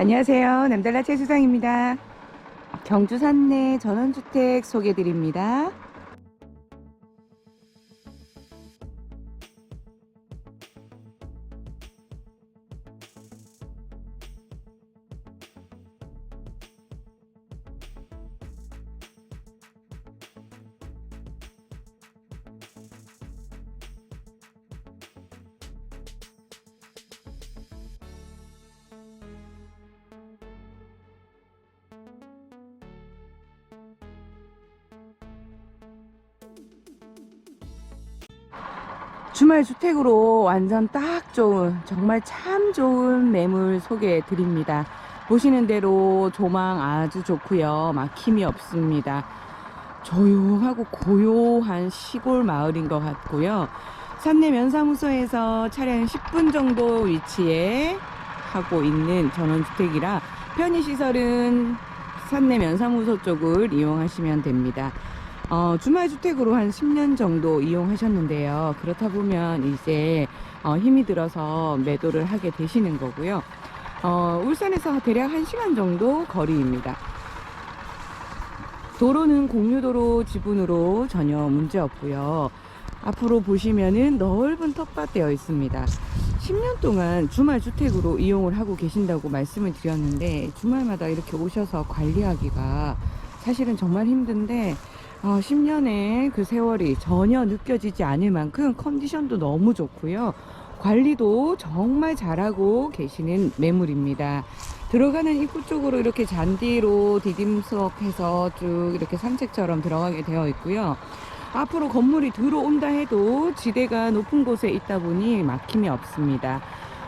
안녕하세요. 남달라 최수상입니다. 경주 산내 전원주택 소개드립니다. 주말 주택으로 완전 딱 좋은, 정말 참 좋은 매물 소개해 드립니다. 보시는 대로 조망 아주 좋고요. 막힘이 없습니다. 조용하고 고요한 시골 마을인 것 같고요. 산내 면사무소에서 차량 10분 정도 위치에 하고 있는 전원주택이라 편의시설은 산내 면사무소 쪽을 이용하시면 됩니다. 어, 주말 주택으로 한 10년 정도 이용하셨는데요. 그렇다 보면 이제 어, 힘이 들어서 매도를 하게 되시는 거고요. 어, 울산에서 대략 1시간 정도 거리입니다. 도로는 공유도로 지분으로 전혀 문제 없고요. 앞으로 보시면은 넓은 텃밭 되어 있습니다. 10년 동안 주말 주택으로 이용을 하고 계신다고 말씀을 드렸는데 주말마다 이렇게 오셔서 관리하기가 사실은 정말 힘든데 어, 10년의 그 세월이 전혀 느껴지지 않을 만큼 컨디션도 너무 좋고요. 관리도 정말 잘하고 계시는 매물입니다. 들어가는 입구 쪽으로 이렇게 잔디로 디딤석해서 쭉 이렇게 산책처럼 들어가게 되어 있고요. 앞으로 건물이 들어온다 해도 지대가 높은 곳에 있다 보니 막힘이 없습니다.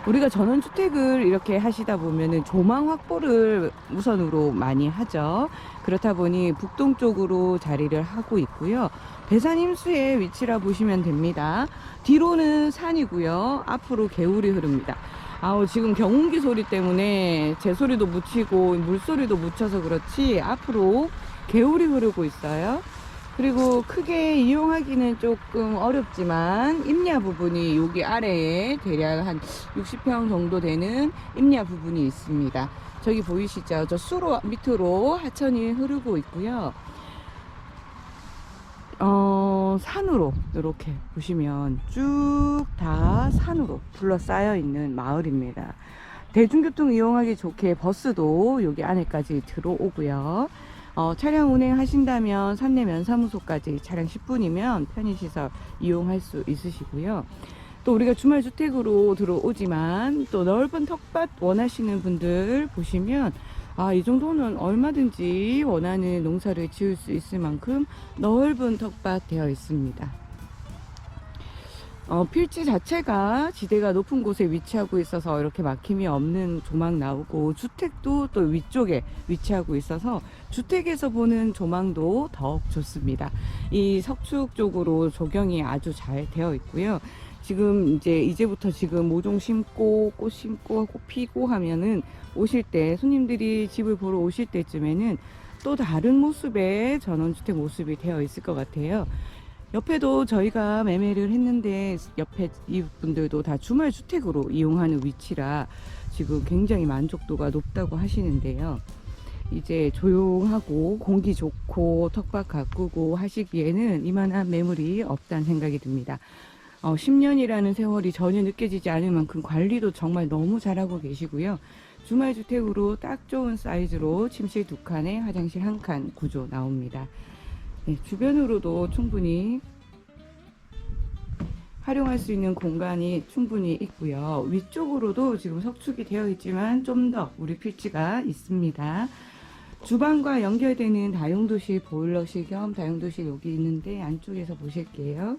우리가 전원주택을 이렇게 하시다 보면은 조망 확보를 우선으로 많이 하죠. 그렇다 보니 북동 쪽으로 자리를 하고 있고요. 배산 임수의 위치라 보시면 됩니다. 뒤로는 산이고요. 앞으로 개울이 흐릅니다. 아우 지금 경운기 소리 때문에 제 소리도 묻히고 물소리도 묻혀서 그렇지 앞으로 개울이 흐르고 있어요. 그리고 크게 이용하기는 조금 어렵지만 임야 부분이 여기 아래에 대략 한 60평 정도 되는 임야 부분이 있습니다. 저기 보이시죠? 저 수로 밑으로 하천이 흐르고 있고요. 어, 산으로 이렇게 보시면 쭉 다 산으로 둘러싸여 있는 마을입니다. 대중교통 이용하기 좋게 버스도 여기 안에까지 들어오고요. 어, 차량 운행하신다면 산내 면 사무소까지 차량 10분이면 편의시설 이용할 수 있으시고요. 또 우리가 주말 주택으로 들어오지만 또 넓은 텃밭 원하시는 분들 보시면 아, 이 정도는 얼마든지 원하는 농사를 지을 수 있을 만큼 넓은 텃밭 되어 있습니다. 어, 필지 자체가 지대가 높은 곳에 위치하고 있어서 이렇게 막힘이 없는 조망 나오고 주택도 또 위쪽에 위치하고 있어서 주택에서 보는 조망도 더욱 좋습니다. 이 석축 쪽으로 조경이 아주 잘 되어 있고요. 지금 이제 이제부터 지금 모종 심고 꽃 심고 꽃 피고 하면은 오실 때 손님들이 집을 보러 오실 때쯤에는 또 다른 모습의 전원주택 모습이 되어 있을 것 같아요. 옆에도 저희가 매매를 했는데 옆에 이분들도 다 주말 주택으로 이용하는 위치라 지금 굉장히 만족도가 높다고 하시는데요. 이제 조용하고 공기 좋고 텃밭 가꾸고 하시기에는 이만한 매물이 없다는 생각이 듭니다. 어, 10년이라는 세월이 전혀 느껴지지 않을 만큼 관리도 정말 너무 잘하고 계시고요. 주말 주택으로 딱 좋은 사이즈로 침실 두 칸에 화장실 한 칸 구조 나옵니다. 네, 주변으로도 충분히 활용할 수 있는 공간이 충분히 있고요. 위쪽으로도 지금 석축이 되어 있지만 좀 더 우리 필지가 있습니다. 주방과 연결되는 다용도실 보일러실 겸 다용도실 여기 있는데 안쪽에서 보실게요.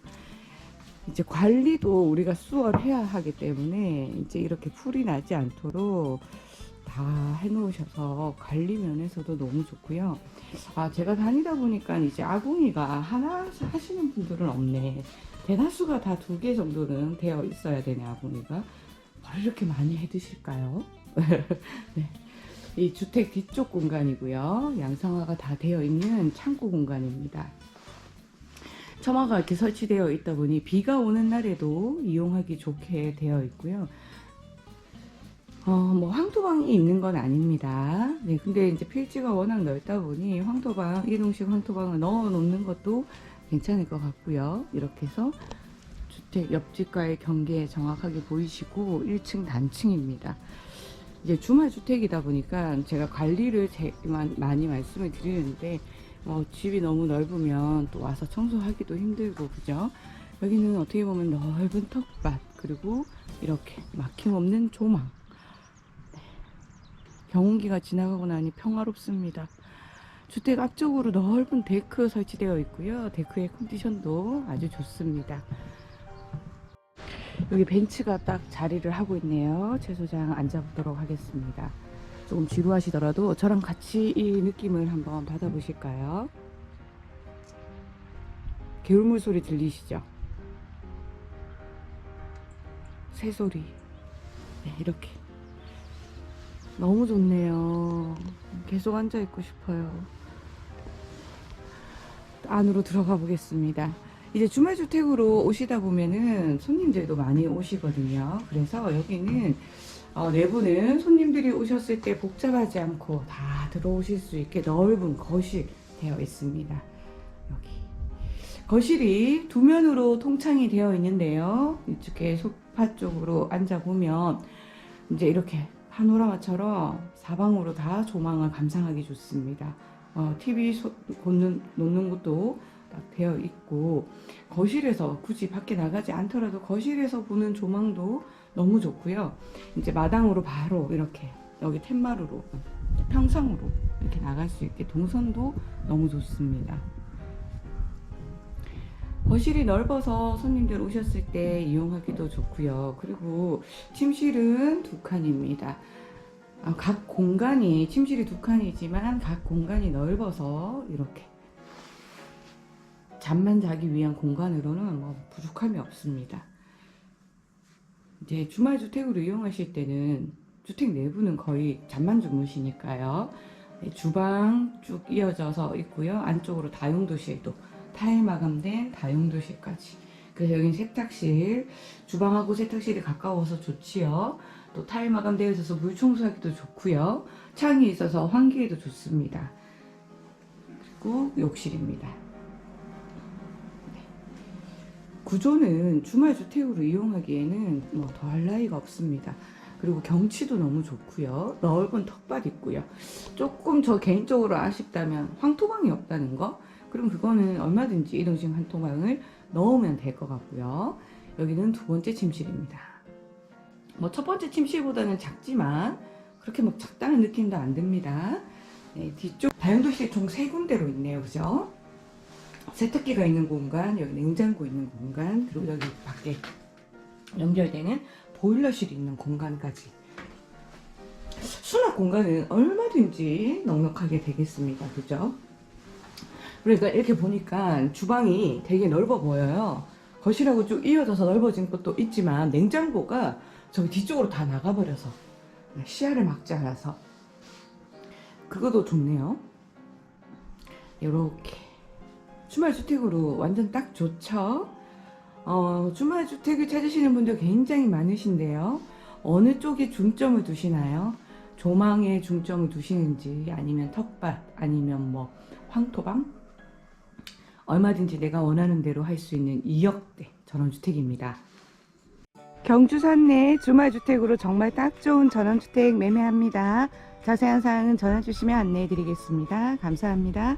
이제 관리도 우리가 수월해야 하기 때문에 이제 이렇게 풀이 나지 않도록 다 해놓으셔서 관리 면에서도 너무 좋고요. 아, 제가 다니다 보니까 이제 아궁이가 하나 하시는 분들은 없네. 대다수가 다 두 개 정도는 되어 있어야 되네, 아궁이가. 뭘 이렇게 많이 해 드실까요? 네. 이 주택 뒤쪽 공간이고요. 양성화가 다 되어 있는 창고 공간입니다. 처마가 이렇게 설치되어 있다 보니 비가 오는 날에도 이용하기 좋게 되어 있고요. 어, 뭐 황토방이 있는 건 아닙니다. 네, 근데 이제 필지가 워낙 넓다 보니 황토방, 이동식 황토방을 넣어 놓는 것도 괜찮을 것 같고요. 이렇게 해서 주택 옆집과의 경계 정확하게 보이시고 1층 단층입니다. 이제 주말 주택이다 보니까 제가 관리를 많이 말씀을 드리는데 어, 집이 너무 넓으면 또 와서 청소하기도 힘들고 그죠? 여기는 어떻게 보면 넓은 텃밭 그리고 이렇게 막힘없는 조망 네. 경운기가 지나가고 나니 평화롭습니다. 주택 앞쪽으로 넓은 데크 설치되어 있고요. 데크의 컨디션도 아주 좋습니다. 여기 벤츠가 딱 자리를 하고 있네요. 최 소장 앉아보도록 하겠습니다. 조금 지루하시더라도 저랑 같이 이 느낌을 한번 받아보실까요? 개울물 소리 들리시죠? 새소리. 네, 이렇게. 너무 좋네요. 계속 앉아있고 싶어요. 안으로 들어가 보겠습니다. 이제 주말주택으로 오시다 보면은 손님들도 많이 오시거든요. 그래서 여기는 어, 내부는 손님들이 오셨을 때 복잡하지 않고 다 들어오실 수 있게 넓은 거실 되어 있습니다. 여기. 거실이 두 면으로 통창이 되어 있는데요. 이쪽에 소파 쪽으로 앉아보면 이제 이렇게 파노라마처럼 사방으로 다 조망을 감상하기 좋습니다. 어, TV 소, 놓는, 놓는 것도 딱 되어 있고 거실에서 굳이 밖에 나가지 않더라도 거실에서 보는 조망도 너무 좋고요. 이제 마당으로 바로 이렇게 여기 텐마루로 평상으로 이렇게 나갈 수 있게 동선도 너무 좋습니다. 거실이 넓어서 손님들 오셨을 때 이용하기도 좋고요. 그리고 침실은 두 칸입니다. 아, 각 공간이 침실이 두 칸이지만 각 공간이 넓어서 이렇게 잠만 자기 위한 공간으로는 뭐 부족함이 없습니다. 이제 주말 주택으로 이용하실 때는 주택 내부는 거의 잠만 주무시니까요. 네, 주방 쭉 이어져서 있고요. 안쪽으로 다용도실도 타일 마감된 다용도실까지. 그래서 여긴 세탁실, 주방하고 세탁실이 가까워서 좋지요. 또 타일 마감되어 있어서 물 청소하기도 좋고요. 창이 있어서 환기에도 좋습니다. 그리고 욕실입니다. 네. 구조는 주말 주택으로 이용하기에는 뭐 더할 나위가 없습니다. 그리고 경치도 너무 좋고요. 넓은 텃밭 있고요. 조금 저 개인적으로 아쉽다면 황토방이 없다는 거. 그럼 그거는 얼마든지 이동식 황토방을 넣으면 될 것 같고요. 여기는 두 번째 침실입니다. 뭐 첫 번째 침실보다는 작지만 그렇게 막 작다는 느낌도 안 듭니다. 네, 뒤쪽 다용도실 총 세 군데로 있네요. 그죠? 세탁기가 있는 공간, 여기 냉장고 있는 공간, 그리고 여기 밖에 연결되는 보일러실이 있는 공간까지. 수납 공간은 얼마든지 넉넉하게 되겠습니다. 그죠? 그러니까 이렇게 보니까 주방이 되게 넓어 보여요. 거실하고 쭉 이어져서 넓어진 것도 있지만 냉장고가 저기 뒤쪽으로 다 나가버려서 시야를 막지 않아서 그것도 좋네요. 이렇게 주말 주택으로 완전 딱 좋죠. 어, 주말 주택을 찾으시는 분들 굉장히 많으신데요. 어느 쪽에 중점을 두시나요? 조망에 중점을 두시는지 아니면 텃밭 아니면 뭐 황토방 얼마든지 내가 원하는 대로 할 수 있는 2억대 전원주택입니다. 경주 산 내 주말주택으로 정말 딱 좋은 전원주택 매매합니다. 자세한 사항은 전화 주시면 안내해 드리겠습니다. 감사합니다.